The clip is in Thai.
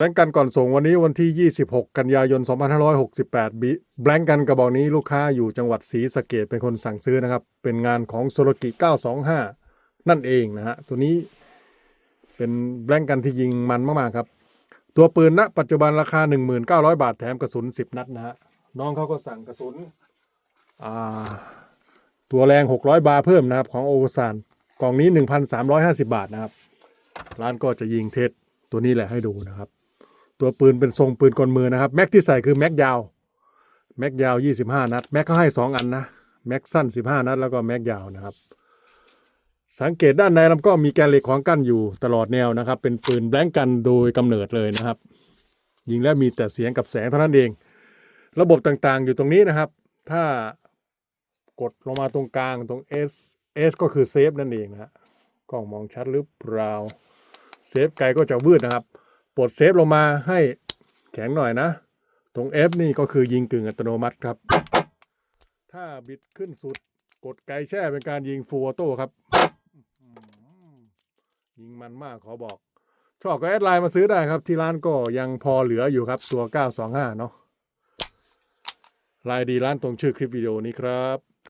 แบงก์กันก่อนส่งวันนี้วันที่ 26 กันยายน 2568บิแบงก์กันกระบอกนี้ลูกค้าอยู่จังหวัดศรีสะเกดเป็นคนสั่งซื้อนะครับ เป็นงานของโซโลกิ 925 นั่นเองนะฮะ ตัวนี้เป็นแบงก์กันที่ยิงมันมากๆครับ ตัวปืนณปัจจุบันราคา 1,900 บาทแถมกระสุน 10 นัดนะฮะ น้องเขาก็สั่งกระสุน อ่า ตัวแรง 600 บาร์เพิ่มนะครับ ของโอซานกล่องนี้ 1,350 บาทนะครับ ร้านก็จะยิงเทสตัวนี้แหละให้ดูนะครับ ตัวปืนเป็นทรงปืนกลมือนะครับ แม็กที่ใส่คือแม็กยาว แม็กยาว 25 นัด แม็กเขาให้ 2 อันนะ แม็กสั้น 15 นัด แล้วก็แม็กยาวนะครับ สังเกตด้านในลำก็มีแกนเหล็กขวางกั้นอยู่ตลอดแนวนะครับ เป็นปืนแบงก์กันโดยกำเนิดเลยนะครับ ยิงแล้วมีแต่เสียงกับแสงเท่านั้นเอง ระบบต่างๆอยู่ตรงนี้นะครับ ถ้ากดลงมาตรงกลางตรง S S ก็คือเซฟนั่นเองนะฮะกล้องมองชัดหรือเปล่าเซฟไกลก็จะวืดนะครับ ปลดเซฟลงมาให้แข็งหน่อยนะ ตรง F นี่ก็คือยิงกึ่งอัตโนมัติครับ ถ้าบิดขึ้นสุดกดไกลแช่เป็นการยิงฟูออโต้ครับ ยิงมันมากขอบอก ชอบก็แอดไลน์มาซื้อได้ครับ ที่ร้านก็ยังพอเหลืออยู่ครับตัว 925 เนาะลายดีร้านตรงชื่อคลิปวิดีโอนี้ครับ